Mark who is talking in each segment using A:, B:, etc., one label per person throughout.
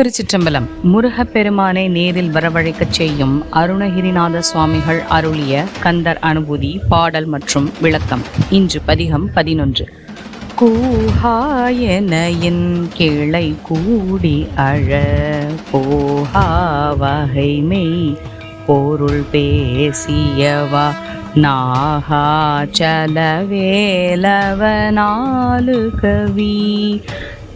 A: திருச்சிற்றம்பலம். முருகப்பெருமானை நேரில் வரவழைக்கச் செய்யும் அருணகிரிநாத சுவாமிகள் அருளிய கந்தர் அனுபூதி பாடல் மற்றும் விளக்கம். இன்று பதிகம் பதினொன்று. கூஹாயனையின் கிளை கூடி அழ போஹா வகைமை பொருள் பேசியவா நாகா சலவேலவனாலு கவி.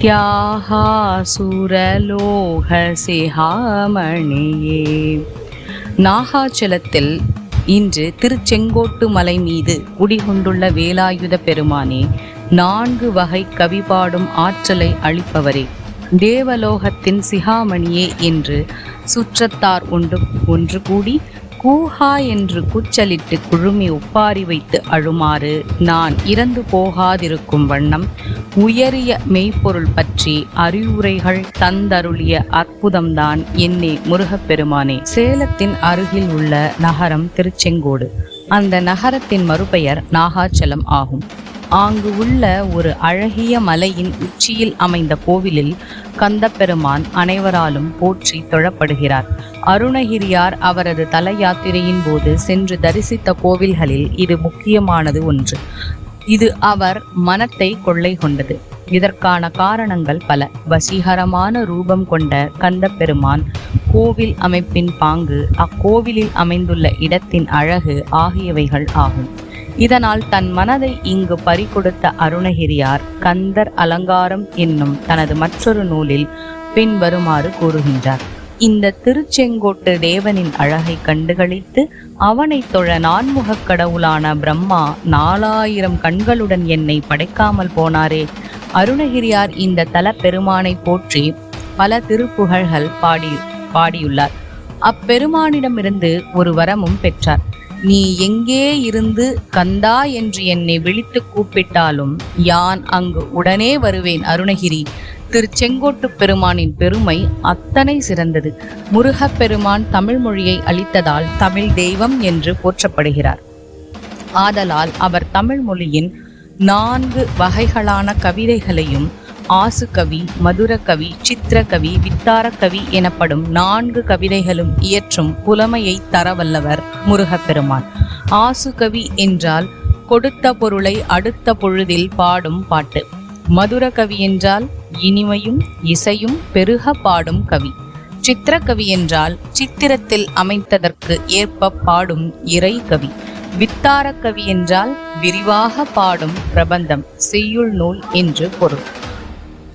A: தியாகாசுரலோகசிஹாமணியே நாகாச்சலத்தில் இன்று திருச்செங்கோட்டு மலை மீது குடிகொண்டுள்ள வேலாயுத பெருமானே நான்கு வகை கவி பாடும் ஆற்றலை அளிப்பவரே. தேவலோகத்தின் சிகாமணியே என்று சுற்றத்தார் ஒன்று ஒன்று கூடி கூஹா என்று கூச்சலிட்டு குழுமி ஒப்பாரி வைத்து அழுமாறு நான் இறந்து போகாதிருக்கும் வண்ணம் உயரிய மெய்ப்பொருள் பற்றி அறிவுரைகள் தந்தருளிய அற்புதம்தான் என்னே முருகப்பெருமானே. சேலத்தின் அருகில் உள்ள நகரம் திருச்செங்கோடு. அந்த நகரத்தின் மறுபெயர் நாகாச்சலம் ஆகும். ஆங்கு உள்ள ஒரு அழகிய மலையின் உச்சியில் அமைந்த கோவிலில் கந்தப்பெருமான் அனைவராலும் போற்றி தொழப்படுகிறார். அருணகிரியார் அவரது தல யாத்திரையின் போது சென்று தரிசித்த கோவில்களில் இது முக்கியமானது ஒன்று. இது அவர் மனத்தை கொள்ளை கொண்டது. இதற்கான காரணங்கள் பல. வசீகரமான ரூபம் கொண்ட கந்த பெருமான் கோவில் அமைப்பின் பாங்கு அக்கோவிலில் அமைந்துள்ள இடத்தின் அழகு ஆகியவைகள் ஆகும். இதனால் தன் மனதை இங்கு பறிகொடுத்த அருணகிரியார் கந்தர் அலங்காரம் என்னும் தனது மற்றொரு நூலில் பின்வருமாறு கூறுகின்றார். இந்த திருச்செங்கோட்டு தேவனின் அழகை கண்டுகளித்து அவனை தொழ நான்முகக் கடவுளான பிரம்மா நாலாயிரம் கண்களுடன் என்னை படைக்காமல் போனாரே. அருணகிரியார் இந்த தல பெருமானை போற்றி பல திருப்புகழ்கள் பாடி பாடியுள்ளார். அப்பெருமானிடமிருந்து ஒரு வரமும் பெற்றார். நீ எங்கே இருந்து கந்தா என்று என்னை விழித்து கூப்பிட்டாலும் யான் அங்கு உடனே வருவேன் அருணகிரி. திருச்செங்கோட்டு பெருமானின் பெருமை அத்தனை சிறந்தது. முருகப் பெருமான் தமிழ் மொழியை அளித்ததால் தமிழ் தெய்வம் என்று போற்றப்படுகிறார். ஆதலால் அவர் தமிழ் மொழியின் நான்கு வகைகளான கவிதைகளையும் ஆசுகவி மதுரகவி சித்திரகவி வித்தாரக்கவி எனப்படும் நான்கு கவிதைகளும் இயற்றும் புலமையை தரவல்லவர் முருகப்பெருமான். ஆசுகவி என்றால் கொடுத்த பொருளை அடுத்த பொழுதில் பாடும் பாட்டு. மதுரகவி என்றால் இனிமையும் இசையும் பெருக பாடும் கவி. சித்திரக்கவி என்றால் சித்திரத்தில் அமைத்ததற்கு ஏற்ப பாடும் இறை கவி. வித்தாரக்கவி என்றால் விரிவாக பாடும் பிரபந்தம் செய்யுள் நூல் என்று பொருள்.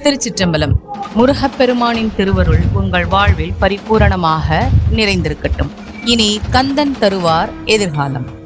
A: திருச்சிற்றம்பலம். முருகப்பெருமானின் திருவருள் உங்கள் வாழ்வில் பரிபூரணமாக நிறைந்திருக்கட்டும். இனி கந்தன் தருவார் எதிர்காலம்.